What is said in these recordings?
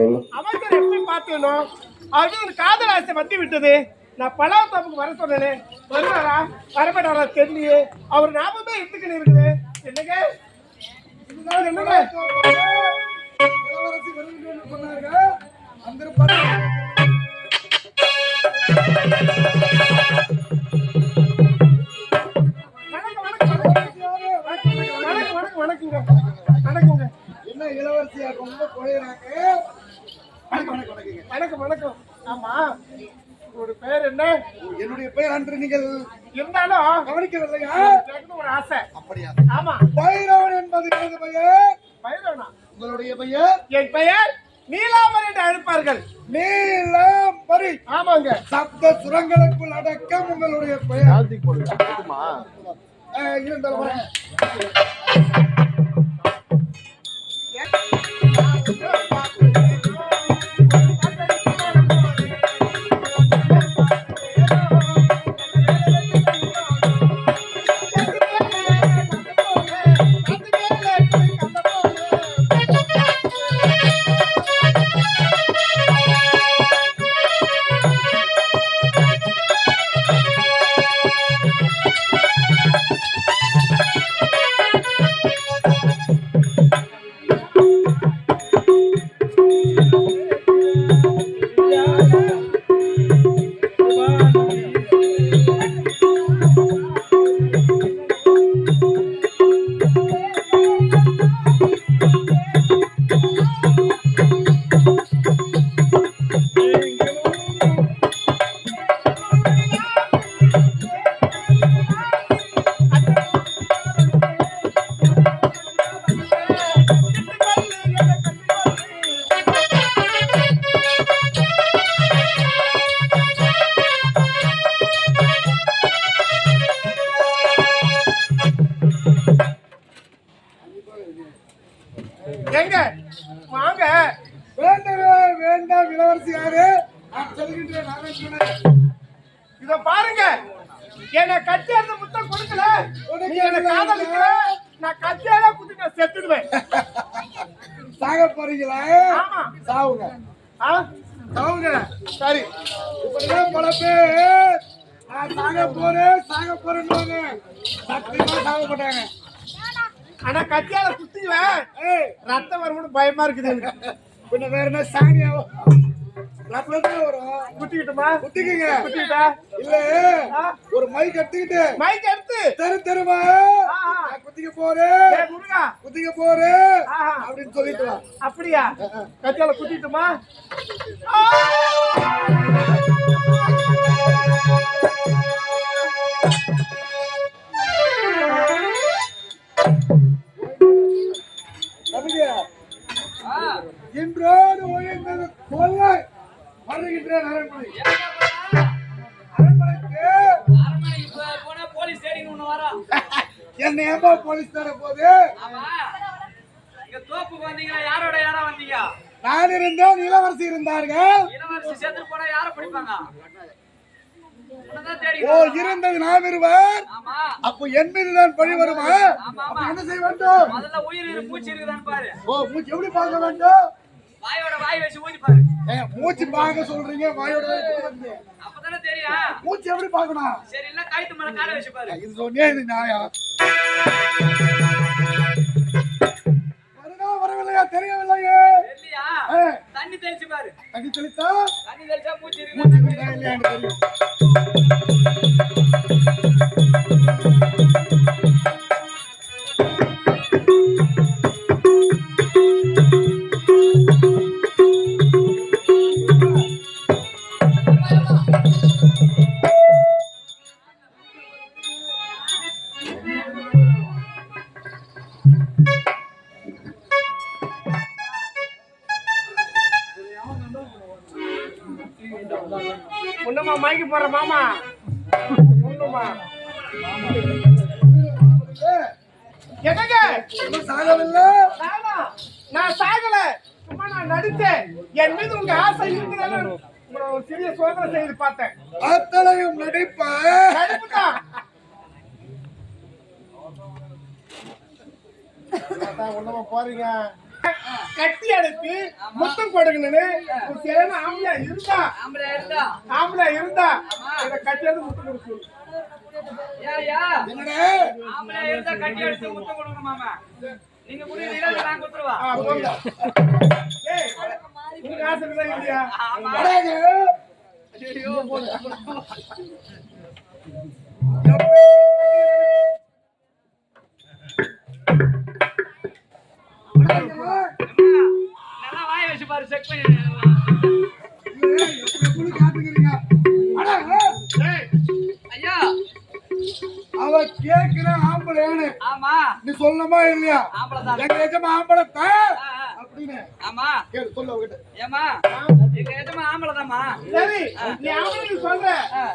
சொல்லு அமைச்சர் எப்படி பார்த்தேனோ அவருக்கு ஒரு காதல் ஆசை வந்து விட்டது. நான் பலாத்தோப்புக்கு வர சொன்னேன். வருவாரா? வரமாட்டாரா? தெரியலையே. அவர் ஞாபகமே இருந்துக்கிட்டு இருக்குது. என்னங்க? இதுதான் என்னங்க இளவரசி வருகிறேன் என்று சொன்னார்கள். ஆமா. ஒரு பேர் என்ன? என்னுடைய பெயர் அன்று நீங்கள் இருந்தாலும் கவனிக்கவில்லையா? ஒரு ஆசை. அப்படியா? ஆமா. பைரவன் என்பது எனது பெயர். பயிரவனா உங்களுடைய பெயர்? என் பெயர் நீலாம்பர் என்று அழைப்பார்கள். நீலாம்பரி. ஆமாங்க. சப்த சுரங்களுக்குள் அடக்கம் உங்களுடைய பெயர். இருந்தாலும் இத பாருங்க. என்ன கட்டியார்ந்த முத்தம் கொடுக்கல. நீ என்ன காதலிக்கல நான் கட்டியால குத்தி நான் செத்துடுவேன். சாக போறீங்களா? ஆமா. சாவுங்க. ஆ? சாவுங்க. சரி. இப்படிதான் பல பேர் நான் சாக போறேன் சாக போறேன்னு சத்தியமா சாக மாட்டாங்க. ஆனா கத்தியால குத்திடுவேன். ஏய். ரத்தம் வரும்னு பயமா இருக்குது எனக்கு. பின்ன வேற என்ன சாணியாவோ? குத்திக்கிட்டுமா? குத்திக்கங்க. குத்திக்கிட்டா? இல்ல. ஒரு மை கட்டிக்கிட்டு மைக் எடுத்து. தெரு தெருவா. குத்திக்க போறேன் குத்திக்க போறேன். அப்படின்னு சொல்லிட்டு அப்படியா? கத்தியால குத்திட்டுமா? போலீஸ் தர போது ஆமா. இங்க தோப்புக்கு வந்தீங்களா? யாரோட யாரா வந்தீங்க? நான் இருந்தேன் இளவரசி இருந்தார்கள் இளவரசி செத்து போனா யார பிடிப்பாங்க? ஓ இருந்தது நான் இருவர். அப்போ என் மீது தான் பழி வருமா. என்ன செய்ய வேண்டும் முதல்ல உயிர் பாரு. ஓ மூச்சு எப்படி பார்க்க வேண்டும் வாயோட வாய் வச்சு ஊதி பாரு. ஏன் மூச்சு பார்க்க சொல்றீங்க வாயோட. அப்பதானே தெரியும். மூச்சு எப்படி பார்க்கணும் சரி, இல்ல கழுத்து மேல காலை வச்சு பாரு. இது சொன்னே இது நியாயம் தண்ணி தெளிச்சு பாரு. தண்ணி தெளித்தா? தண்ணி தெளிச்சா மூச்சு. இல்லையான்னு தெரியும் என்னங்க? இன்னும் சாகவில்லை. நானா? நான் சாகல. சும்மா நான் நடிச்சேன் என் மீது உங்க ஆசை உங்களை ஒரு சிறிய சோதனை செய்து பார்த்தேன். அத்தனையும் நடிப்ப. நடிப்புதான். ஒண்ணுமா போறீங்க? கட்டி அடைத்து முத்தம் கொடுக்கணும்னு ஒரு ஆம்பளை இருந்தா ஆம்பளை இருந்தா இதை கட்டி எடுத்து முத்தம் கொடுக்கணும் ஏய்யா, என்னடே? ஆம்பளை இருந்தா கட்டி எடுத்து முத்தம் கொடுங்க மாமா. நீங்க குடிக்கிறீங்களா இல்ல நான் குத்துருவா ஆ, போங்க. ஏய், உனக்கு ஆசை இருக்குதா இல்லையா? ஆமா. அடேங்க ஐயோ, அடேங்க அம்மா, நல்லா வாய வச்சு பாரு செக் பண்ணி நீ சொல்லணுமா இல்லையா? ஆம்பளை எங்க எஜமா ஆம்பளை. அப்படின்னு. ஆமா. கேளு சொல்லு அவகிட்ட. ஏமா எங்க ஏஜமா ஆம்பளை தாம்மா சரி, நீ ஆம்பளைன்னு சொல்ற.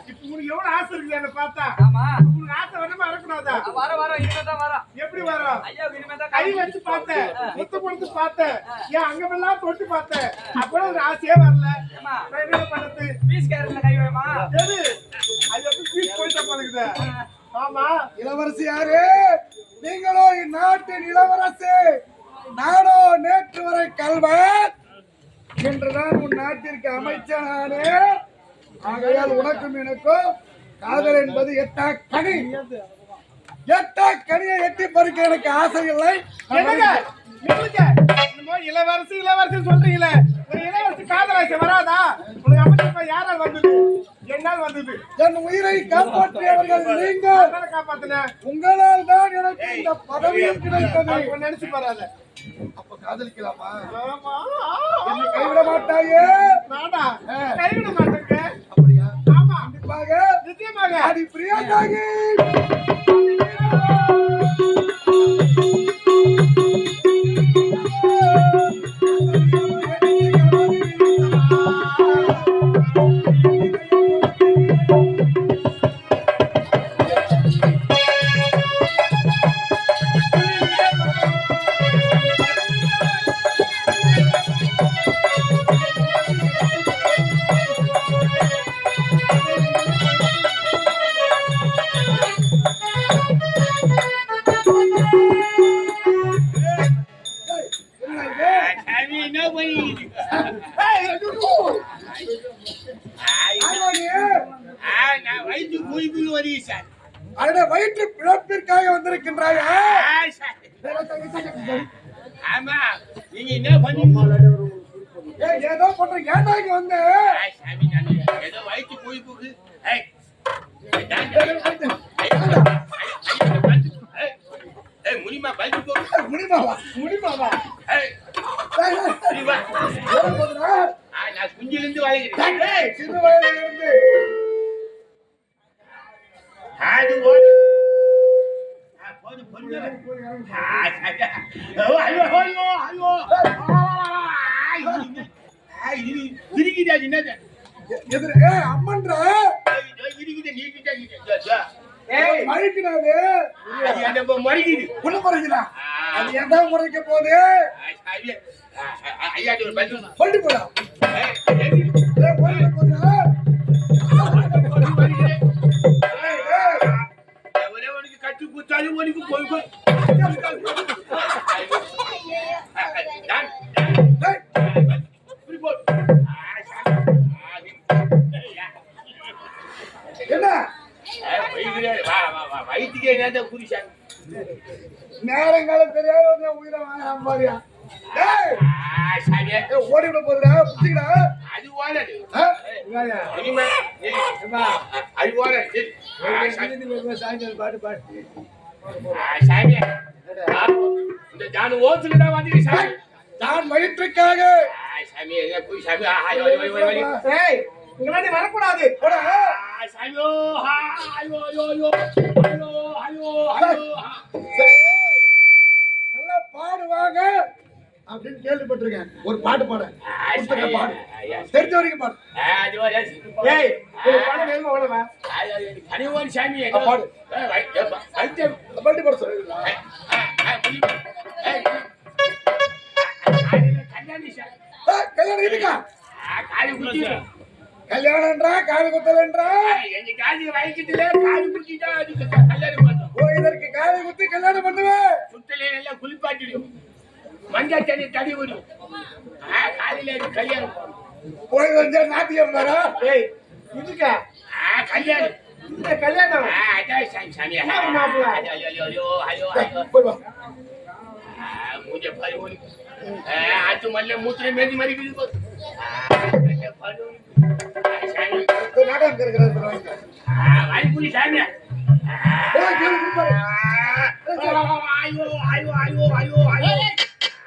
இப்ப உனக்கு எவ்வளவு ஆசை இருக்குது என்னை பார்த்தா? ஆமா. உனக்கு ஆசை வேணுமா, வரக்கூடாதா? வர வர இனிமே தான் வரோம் எப்படி வரும்? ஐயா இனிமே தான் கை வச்சு பார்த்தேன், முத்தம் கொடுத்து பார்த்தேன், என் அங்கமெல்லாம் தொட்டு பார்த்தேன். அப்பறம் ஒரு ஆசையே வரல. ஏமா என்ன பண்ணது? பீஸ் கேரட்ல கை வைமா? சரி, அது எப்படி பீஸ் போயிட்டா போலுக்குது? ஆமா. இளவரசி யாரு? நீங்களோ இந்நாட்டின் இளவரசு நானோ நேற்று வரை கல்வன். என்றுதான் உன் நாட்டிற்கு அமைச்சனானே. ஆகையால் உனக்கும் எனக்கும் காதல் என்பது எட்டா கனி எட்டா கனியை எட்டி பறிக்க எனக்கு ஆசை இல்லை. என்னங்க? என்னமோ இளவரசி இளவரசி சொல்றீங்களே. ஒரு இளவரசி காதலாசை வராதா? உனக்கு அமைச்சர் யாரால் வந்தது? என்னால் வந்தது. என் உயிரை காப்பாற்றியவர்கள் நீங்கள். அதனால காப்பாத்தினேன் உங்களால் தான் எனக்கு இந்த பதவியும் கிடைத்தது. நினைச்சு பாராத. அப்ப காதலிக்கலாமா? ஆமா. என்னை கைவிட மாட்டாயே. நாடா கைவிட மாட்டேங்க. அப்படியா? ஆமா. கண்டிப்பாக. நிச்சயமாக. அடி பிரியாதாகி ஏதோ வயிற்று போய் போகுது ஏய், ஏய், நான் ஏய், ஏய், ஏய், முடியுமா பல்டி போகுது முடியுமாவா முடியுமாவா ஏய், ஏய், ஏய், நீ வா. ஏற போதுடா. ஆ, நான் குஞ்சிலிருந்து வளைக்கிறேன் ஏய், சிறு வயதில் இருந்து அது ஓடு. ஆ, போது, எதிர ஏய். அம்மன்றா மறிக்குது. உள்ள மறைக்கிறா. அது ஏன்டா முறைக்க போகுது? சொல்லி போடா. ஏய் ஆ, சாமியே. ஏய், ஓடி விட போதுடா புடிச்சிக்கடா அது ஓடாது அது ஓடாது சாமி. பாட்டு பாட்டு ஆ, சாமியே. இந்த ஜானு ஓத்துல தான் வந்து சாமி நான் வயிற்றுக்காக ஆ, சாமி போய் சாமி. ஏய் உங்களாண்டி வரக்கூடாது சாமியோ, ஐயோ, ஐயோ, ஐயோ. ஐயோ, ஐயோ, ஐயோ, ஆ. சரி. நல்லா பாடுவாங்க அப்படின்னு கேள்விப்பட்டிருக்கேன். ஒரு பாட்டு பாட. பாடு. தெரிஞ்ச வரைக்கும் பாடு. கனிவான் சாமி ஆ, பாடு. பாட்டு பாட சொல்லுங்க. கல்யாணம் இருக்கா ஆ, காலி குத்தி. கல்யாணம்ன்றா காது குத்தலன்றா எங்க காலி வயிற்றுல காலி குத்திட்டா கல்யாணம் பண்ணோம். ஓ இதற்கு காது குத்தி கல்யாணம் பண்ணுவேன் சுத்தலே எல்லாம் குளிப்பாட்டிடும். மஞ்சள் தண்ணி தடி விடும் காலையில கல்யாணம். போய் வந்து நாட்டியம் வர ஏய் இதுக்கா கல்யாணம் இந்த கல்யாணம் மூஞ்ச பாரு ஆத்து மல்ல மூத்திர மேதி மாதிரி. இந்த நாடகம் இருக்கிறது ஆ, வாங்கி குடி சாமி. ஆ, ஏய், கேளு, கூப்பிடு. ஐயோ, ஐயோ, ஐயோ, ஐயோ, ஐயோ.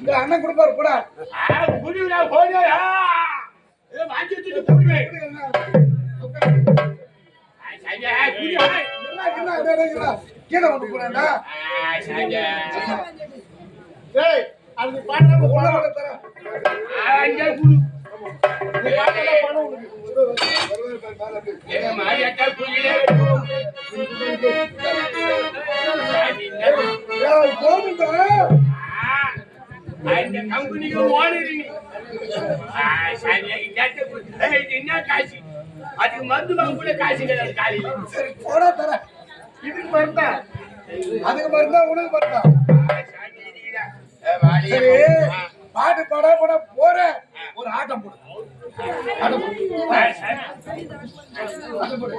இந்த அண்ணன் கொடுப்பாரு கூட ஆ, குடிடா, போடா. ஆ, வாங்கி வச்சுட்டு குடிவே. ஆ, சரியா, குடி, ஏய். என்ன என்ன என்ன, என்ன, என்ன? கீழே வந்து போறேன்டா ஆ, சரியா. ஏய் அது பாட்டு பாடுறப்ப உள்ள பணம் வர தரேன் அங்கே கம்பெனிக்கு ஓனர் நீ. என்ன காசு? அதுக்கு மருந்து வாங்க கூட காசு கிடையாது காலையில. சரி போடா தரேன். இதுக்கு மருந்தா அதுக்கு மருந்தா உனக்கு மருந்தா. சரி பாட்டு பாட போட போறேன். ஒரு ஆட்டம் போடு. ஆட்டம் போடு. ஆட்டம் போடு